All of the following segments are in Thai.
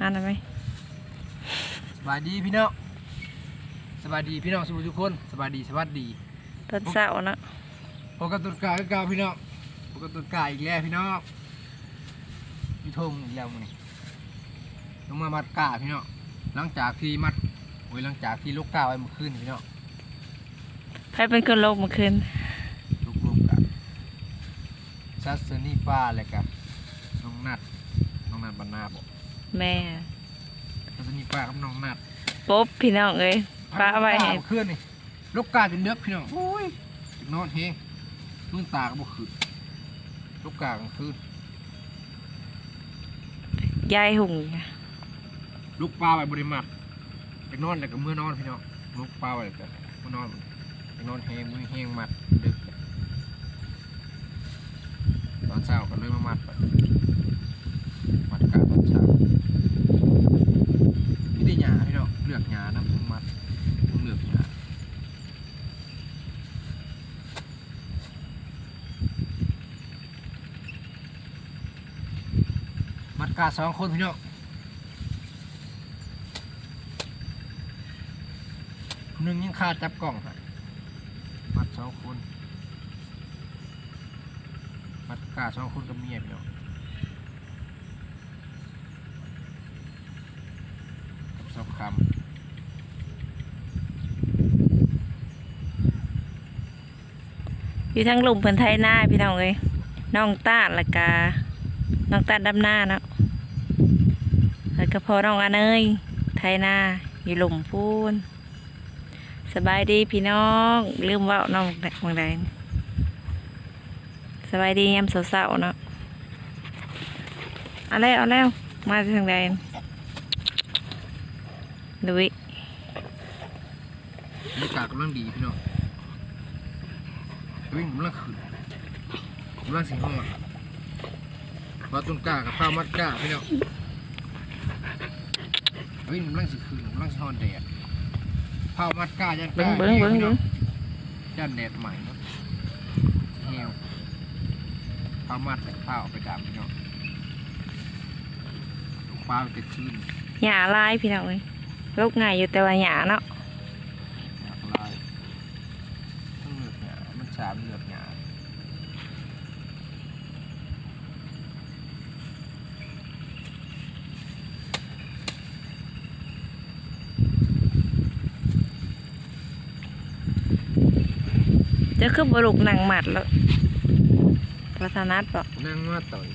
อ่านได้ไหมสบายดีพี่น้องสบายดีพี่น้องสุทุกคนสบายดีสวัสดีตอนเช้าเนาะพบกับตุนกาคือเก่าพี่น้องพบกับตุนกาอีกแล้วพี่น้องพี่ทงอีกแล้วมื้อนี้ลงมามัดกาพี่น้องหลังจากที่มัดโอ้ยหลังจากที่ลูกกาไว้เมื่อคืนพี่น้องใครเป็นคนโลกเมื่อคืนลูกรวมกันซัสเซอนี่ป้าอะไรกันน้องนัดน้องนัดบรรณาบอก แม่ซัสเซอนี่ป้ากับน้องนัดปุ๊บพี่น้องเอ้ยป้าไว้ให้เมื่อคืนนี่ลูกกาจนเนื้อพี่น้องโอ้ยนอนเฮงมื่นตาก็บ่คืนลูกกากลางคืนยายหุ่งลูกปลาไปบริมักไปนอนแล้วก็เมื่อนอนพี่น้องลูกปลาไปกันเมื่อนอนไปนอนเฮงมือเฮงมัดดึกตอนเช้าก็เลยมามัดไปมัดกาตอนเช้าไม่ได้หยาพี่น้องเลือกหยานะเพิ่งมัดเพิ่งเลือกหยา มัดกาสองคนพี่น้องหนึ่งยังคาจับกล่องฮะมัดสองคนมัดกาสองคนกับเมียพี่น้องกับสองคำอยู่ทั้งลุมเพิ่นไทยหน้าพี่น้องเอ้ยน้องตาดละกาน้องตาดดำหน้าเนาะ แล้วก็พอน้องอันเอ้ยไทยนาอยู่หลุมพูนสบายดีพี่น้องลืมว่าน้องบางใดสบายดียามเสาๆเนาะเอาแล้วเอาแล้วมาทางใดดุยำบรรยากาศกำลังดีพี่น้องวิ่งกำลังขึ้นกำลังสิงหอดพอต้นกล้ากับข้าวมัดกล้าพี่น้อง วิ่งกำลังสิขึ้นกำลังสิหอดแดดข้าวมัดกล้ายันกเบิ้ล้างเบิ้งเบิ้งพี่น้เบิ้องงย่านแดดใหม่เนาะเหี่ยวข้าวมัดข้าวเอาไปดำพี่น้องลูกปลาไปคืนหยาลายพี่น้องเอ้ยลูกง่ายอยู่แต่ว่าหยาเนาะหลากหลายต้องเลือกหยามันสามเลือกหยา จะคือบลูกหนังหมัดแล้ววัฒนัดบอกนั่งมาต่อย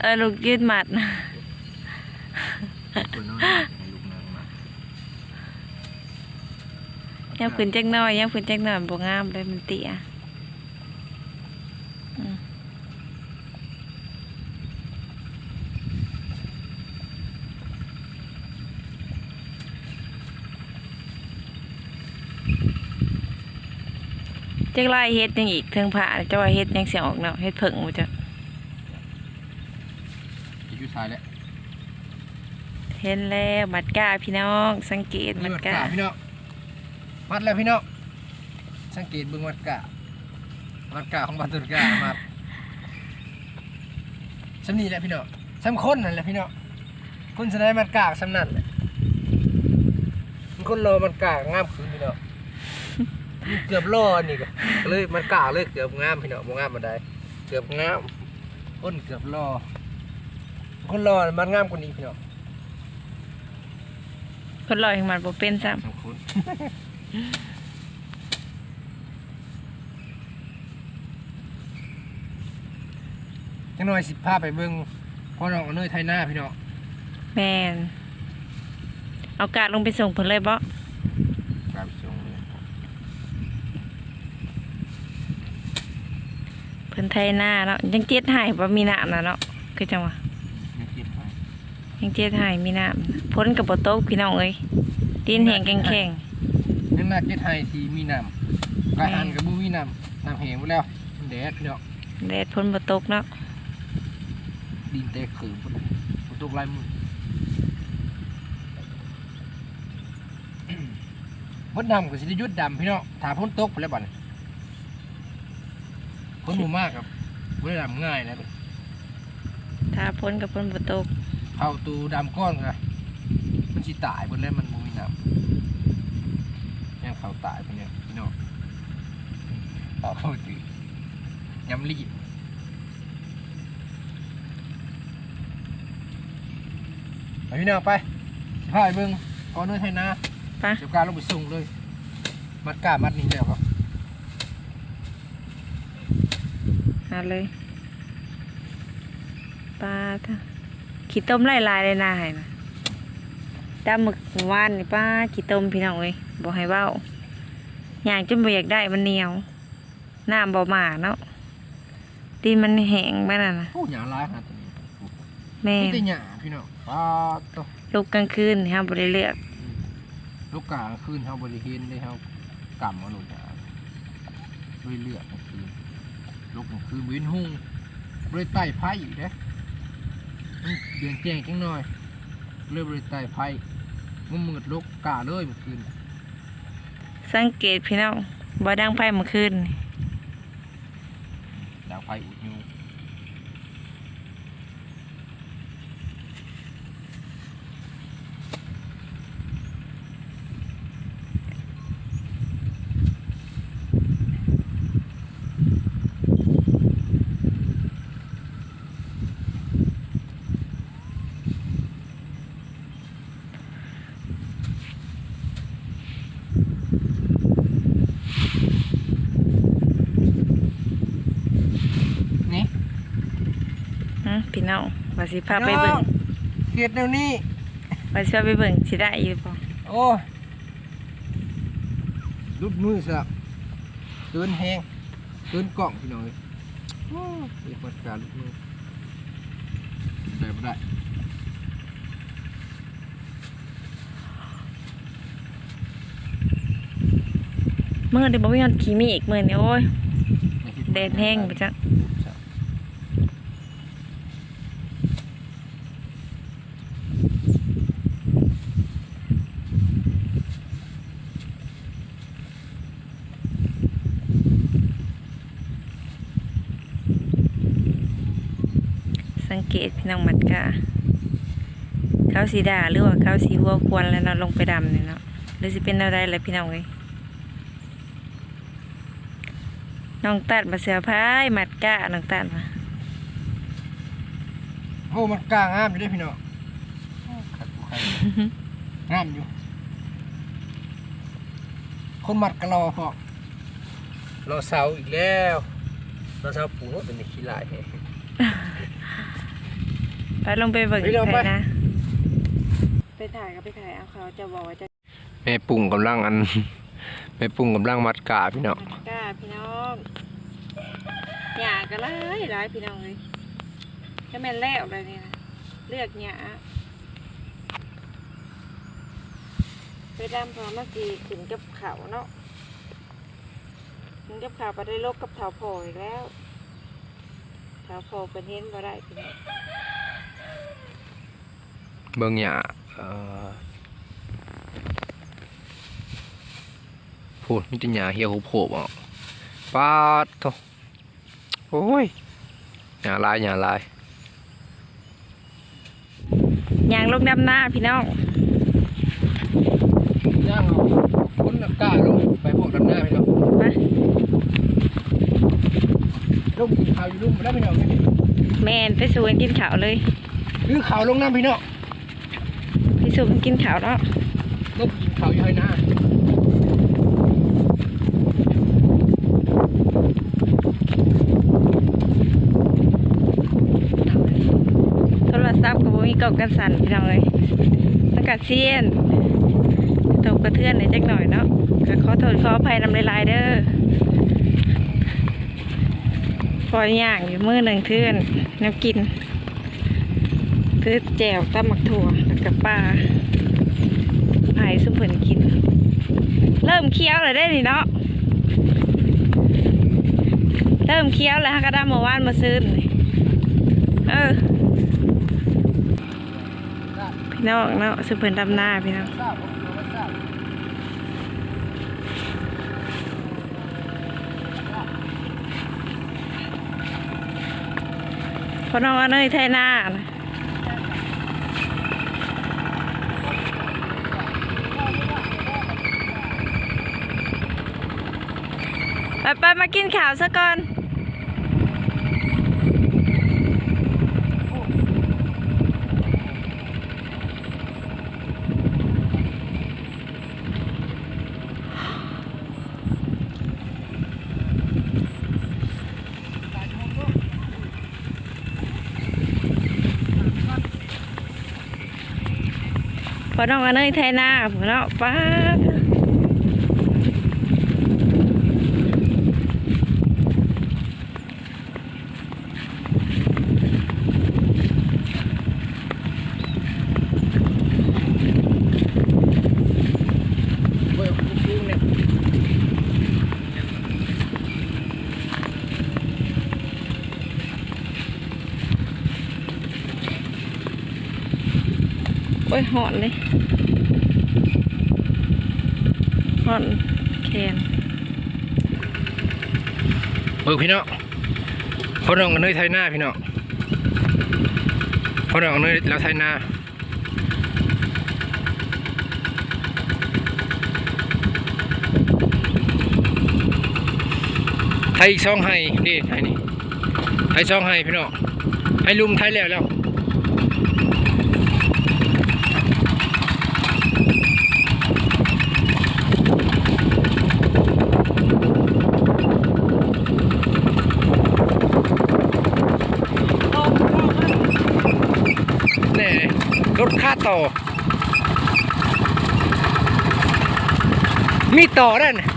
เออลูกยืดหมัดคนน้อยให้ลูกนั่งมายังฝืนจักหน้อยยังฝืนจักหน่อยบ่งามเลยมันเตี้ยอืม จักไล่เฮ็ดยังอีกเทิงผ่าจะว่าเฮ็ดยังเสียงออกเนาะเฮ็ดเพิ่งบ่จ้ะอายุชายแล้วเห็นแล้วมัดก้าพี่น้อง สังเกตมันี่ดวัดก้ากะพี่น้องมัดแล้วพี่น้องสังเกตเบิ่งวัดกะวัดกะของบัตรตุนกะมาสำนีแหละพี่น้องสำคนนั่นแหละพี่น้องคนจะได้มัดกะสำนั่นแหละมันคนรอมัดกะงามขึ้นพี่น้องมัน เกือบรอนี่ก็เลยมัดกะเลยเกือบงามพี่น้องบ่งามมาได้เกือบงามคนเกือบรอคนรอมันงามกว่านี้พี่น้องคนลอยของมันบ่เป็นซ้สองคนจังหน่อยสิพาไปเบิ่งพ่อน้องเอาเนยไทยหน้าพี่น้องำแม่นเอากาดลงไปส่งเพิ่นเลยบ่ กราบส่งเลย เพิ่นไทยหน้าเนาะยังเจ็ดหายบ่มีน้ำน่ะเนาะคือจังหวะนึกคิดไปยังเจ็ดหายมีน้ำพ้นกับบ่ตกพี่น้องเอ้ยดินแห้งแข็งนึกหน้าเจ็ดไทยที่มีน้ำกายหันกับบูมีน้ำน้ำเหงหมดแล้วมันแดดพี่น้องๆแดดพ้นบ่ตกเนาะดินเตะขืนพุ่นฝนตกลายมือมดดำกับสิได้หยุดดำพี่น้องถาพ้นตกไปแล้วบัดนี้ พ้นหมู่มากครับบ่ได้ดำง่ายนะถ้าพ้นกับพ้นบ่ตกมเข้าตูดำก้อนกันมันสิตายบนแล้วมันบ่มีน้ำยังเขาตายไปเนี่ยพี่น้องต่อเข้าตีย้ำรีบไปพี่น้องไปสิพาไปเบิ่งก่อนเนื้อไทยนาไปเสียบการลงไปส่งเลย มัดก้ามัดนี้แล้วครับ หาเลยปลาท่าขี้ต้มไล่ลายเลยนาให้นะดำหมึกหวานนี่ป้าขี้ต้มพี่น้องเอ้ยบอกให้เว้าอย่างจนบ่อยากได้มันเหนียวน้ำบ่มาเนาะตีนมันแห้งไปนั่นน่ะโอ้หยาร้ายขนาดนี้แม่นี่แต่หยาพี่น้องปลาตัวลูกกลางคืนห้ามบ่ได้เลือกลูกกลางคืนเฮาบริเห็นได้เฮากำเอาลูกหยาด้วยเลือดกลางคืน ลูกคือวินหุ่งบริไตไพ่อีกเด้มันเดือนแจงจังหน่อยเรื่อบริไตไพ่มันมืดลูกกาเลยเมื่อคืนสังเกตพี่น้องบ่ดังไพ่เมื่อคืนดังไพ่อุดยู นี่ อืม พี่น้องว่าสิพาไปเบิ่งเกียดแนวนี้ว่าสิพาไปเบิ่งสิได้อยู่บ่โอ้ยรุดมือสะเกินแห้งเกินกล่องพี่น้องเลยโอ้ยเรียกว่าการรุดมือได้บ่ได้มื้อนี้บ่มีฮอดขี้มีอีกมื้อนี้โอ้ยไม่คิแดดแห้งไปจัง สัง เกตพี่น้องมัดกะเขาสีด่าหรือว่าเขาสีหัวควรแล้วเนาะลงไปดำเนี่ยเนาะหรือสิเป็นอะไรแหละพี่น้องเลยน้องตัดมาเสือพายมัดกะน้องตัดมาโอ้มันกลางงามอยู่เด้วยพี่น้องโอ้ขัดกูใครงามอยู่ คนมัดกะรอพอรอเสาอีกแล้วรอเสาปูว่าเป็นขี้ลายแฮะ ไปลงไปเบิ่งไปลงไปใครนะ ไปถ่ายก็ไปถ่ายเอาเขาจะบอกว่าจะแม่ปุ่งกำลังอันแม่ปุ่งกำลังมัดกาพี่น้องมัดกะพี่น้องหยาก็ร้ายร้ายพี่น้องเลยจะแม่นแล้วเลยนี่นะเลือกหยาไปดำพอเมื่อกี้ขึ้นกับเขาเนาะขึ้นกับเขาไปได้ลบกับเถาโพอีกแล้วเถาโพเป็นเห็นบ่ได้พี่น้อง เบิ่งหยาเอ่อพูดมีแต่หยาเหี่ยวโผล่ออกปาดโตโอ้ยหยาลายหยาลายยางลงดำหน้าพี่น้องย่างเอาคนกล้าลงไปพวกดำหน้าพี่น้องไปลงกินข้าวอยู่ลุ่มไปแล้วพี่น้องนี่แมนไปสู่กันกินข้าวเลย คือข้าวลงน้ำพี่น้องไป สู่กันกินข้าวเนาะลงกินข้าวอยู่ให้หน้าโทรศัพท์กับมีกล่องกันสั่นพี่น้องเลยอากาศเซียนตกกระเทือนในอยจักหน่อยเนาะก็ขอโทษขออภัยนำลายๆเด้อพอย่างอยู่มือหนึ่งเทือนน้ำกินถือแจวตำหมักถั่วแล้ว กับปลาไผ่สุ่มเพิ่นกิน เริ่มเคี้ยวเลยได้นี่เนาะเริ่มเคี้ยวแล้วฮะก็ได้มาว่านมาซื้อเออพี่น้องเนาะสุเพิ่นดำหน้าพี่น้องทราบผมรู้ว่าทราบพอน้องเอาเนยไทยหน้านะ ไปไปมากินข้าวซะก่อน พอน้องอันเนยไทยนาพอเนาะป้าด เว้ยลูกเนี่ย โอ้ยหอนเลยหอนแคนเออพี่น้องพ่อน้องกันเนยไทยหน้าพี่น้องพ่อน้องกันเนยแล้วไทยหน้าไทยอีกสองไห้นี่ไทยนี่ไทยสองไห้พี่น้องให้ลุมไทยแล้วแล้วแน่รถค่าต่อ มีต่อได้นะ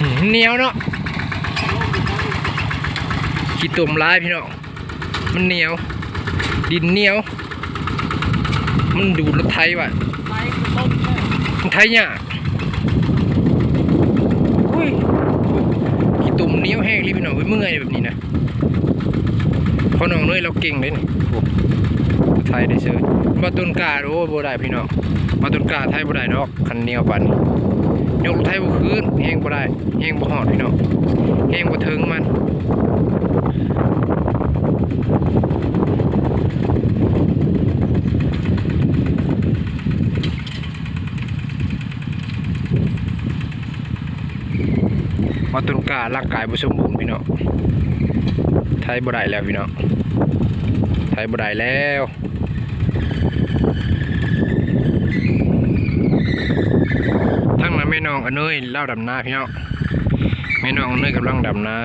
อืมเหนียวเนาะขี้ตุ่มร้ายพี่น้องมันเหนียว ดินเหนียว มันดูดรถไทยว่ะมันไทยเนี่ยอุ้ยขี้ตุ่มเหนียวแห้งรีบพี่น้องเว้ยเมื่อยแบบนี้นะเพราะน้องเนยเราเก่งเลยนี่โอ้ ไทยได้เชิญมาตุนกาโอ้บ่ได้พี่น้องมาตุนกาไทยบ่ได้ดอกคันเนียวปานยกไทยบ่คืนแห้งบ่ได้แห้งบ่ฮอดพี่น้องแห้งบ่ถึงมันมาตุนการ่างกายบ่สมบูรณ์พี่น้องไทยบ่ได้แล้วพี่น้องไทยบ่ได้แล้วทั้ง นั้นแม่น้องอนเนยเล่าดำนาพี่น้องแม่น้องอนเนยกำลังดำนา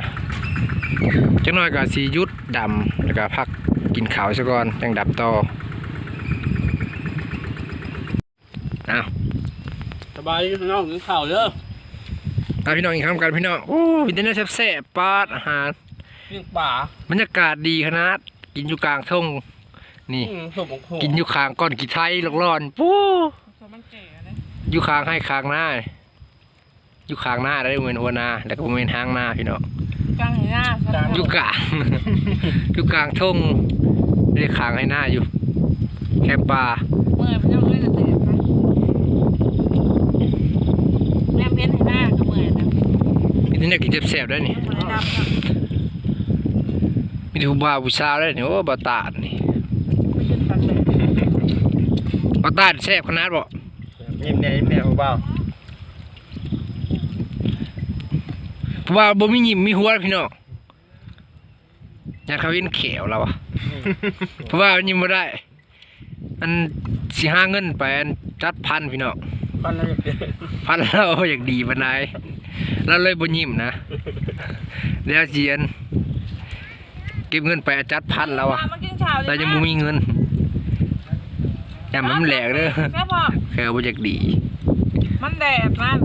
จังน้อยก็สิหยุดดำแล้วก็พักกินข้าวซะก่อนจังดับต่ออ้าวสบายดีพี่น้องกินข้าวเด้อตามพี่น้องอีกครั้งกันพี่น้องโอ้วินเทอร์แซ่บๆปาดอาหารปิ้งป่าบรรยากาศดีขนาดกินอยู่กลางทุ่งนี่อืมสมของโขกินอยู่ข้างก้อนกี่ไทยร้อนๆปู้อยู่ข้างให้ข้างหน้า อยู่ข้างหน้าได้เหมือนหัวหน้าแล้วก็เหมือนหางหน้าพี่น้องกลางหน้าอยู่กลางอยู่กลางทุ่งได้ข้างให้หน้าอยู่ แคมปลาเมื่อยมันจะเมื่อยจะเตะค่ะแม่เพ้นให้หน้าก็เมื่อยนะมีแต่เนี่ยกินแซ่บๆได้นี่เมื่อยดำค่ะมีแต่ผู้บ่าวผู้สาวได้นี่โอ้บาวตาดนี่ไม่ยืนฟันเลยบาวตาดแซ่บขนาดบ่ยิ้มเนี่ยยิ้มเนี่ยเบา ผู้บ่าวบ่มียิ้มมีหัวพี่น้องอยากเขาเห็นแขวเราอะเพราะว่ามันยิ้มไม่ได้มันสิหาเงินไปอันจัดพันพี่น้องพันอะไรอย่างเงี้ยพันเราอยากดีปานใดเราเลยบ่ยิ้มนะแล้วเจียนเก็บเงินไปจัดพันเราอะมากินข้าวเรายังบ่มีเงินอย่ามันแหลกเด้อแค่พอแค่บ่อยากดี มันแดดมัน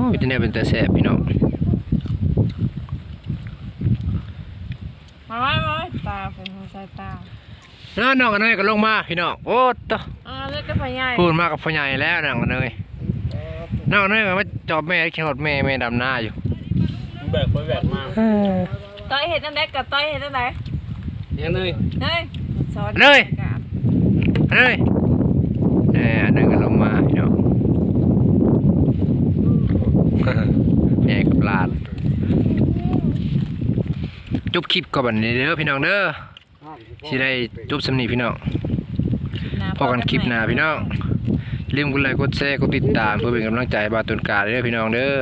โอ้ยจะแน่เป็นแต่แซ่บพี่น้องมาไว้มาไว้ตาเป็นหัวใจตาแล้วน้องกันเนยก็ลงมาพี่น้องโอ้ตะอ่าเลือกกระพายใหญ่พูดมากับพ่อใหญ่แล้วน้องกันเนยน้องกันเนยก็มาจอบแม่ขี่รถแม่แม่ดำหน้าอยู่แบกไปแบกมาต้อยเห็ดนั่นได้กับต้อยเห็ดนั่นได้ยังเลยเฮ้ยซอสเลยเฮ้ยแหน่อันนั้นก็ลงมาพี่น้อง แม่กับห ลาน จบคลิปก่อนบัดนี้เด้อพี่น้องเด้อสิได้จบสำนีพี่น้องพอกันคลิปหน้าพี่น้องอย่าลืมกดไลค์กดแชร์กดติดตามเพื่อเป็นกำลังใจให้บาตุนกาเด้อพี่น้องเด้อ